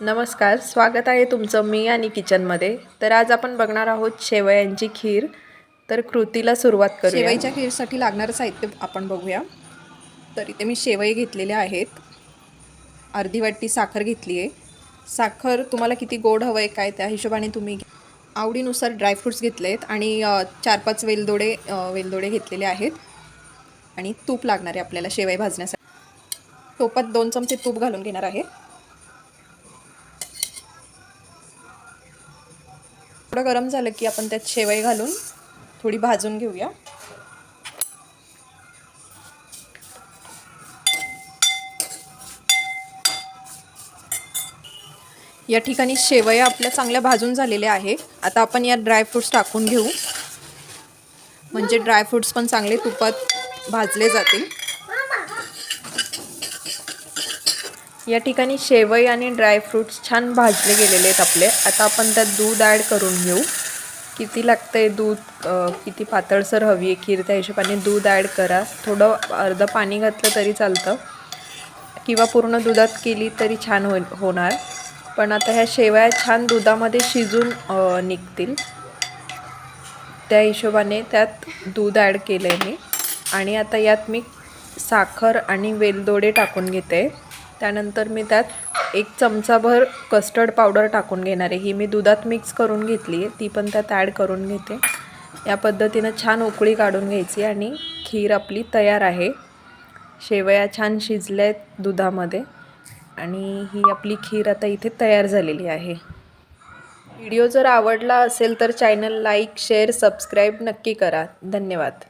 नमस्कार स्वागत आहे तुमचं मी आणि किचनमध्ये. तर आज आपण बघणार आहोत शेवयांची खीर. तर कृतीला सुरुवात करू शेवईच्या खीरसाठी लागणारं साहित्य आपण बघूया. तर इथे मी शेवई घेतलेल्या आहेत. अर्धी वाटी साखर घेतली आहे. साखर तुम्हाला किती गोड हवं आहे काय त्या हिशोबाने तुम्ही आवडीनुसार ड्रायफ्रूट्स घेतले आहेत आणि चार पाच वेलदोडे वेलदोडे घेतलेले आहेत. आणि तूप लागणार आहे आपल्याला शेवई भाजण्यासाठी. टोपात दोन चमचे तूप घालून घेणार आहे. थोडं गरम झालं की आपण त्यात शेवई घालून थोडी भाजून घेऊया. या ठिकाणी शेवया आपल्या चांगल्या भाजून झालेल्या आहे आता आपण यात ड्रायफ्रूट्स टाकून घेऊ. म्हणजे ड्रायफ्रूट्स पण चांगले तुपात भाजले जातील. या ठिकाणी शेवई आणि ड्रायफ्रूट्स छान भाजले गेलेले आहेत आपले. आता आपण त्यात दूध ॲड करून घेऊ. किती लागतं आहे दूध किती पातळसर हवी आहे खीर? त्या हिशोबाने दूध ॲड करा. थोडं अर्धं पाणी घातलं तरी चालतं. किंवा पूर्ण दुधात केली तरी छान हो होणार. पण आता ह्या शेवया छान दुधामध्ये शिजून निघतील. त्या हिशोबाने त्यात दूध ॲड केलं आहे मी. आणि आता यात मी साखर आणि वेलदोडे टाकून घेते. त्यानंतर मी त्यात एक चमचाभर कस्टर्ड पावडर टाकून घेणार आहे. ही मी दुधात मिक्स करून घेतली आहे. ती पण त्यात ॲड करून घेते. या पद्धतीनं छान उकळी काढून घ्यायची आणि खीर आपली तयार आहे. शेवया छान शिजल्या आहेत दुधामध्ये आणि ही आपली खीर आता इथे तयार झालेली आहे. व्हिडिओ जर आवडला असेल तर चॅनल लाईक शेअर सबस्क्राईब नक्की करा. धन्यवाद.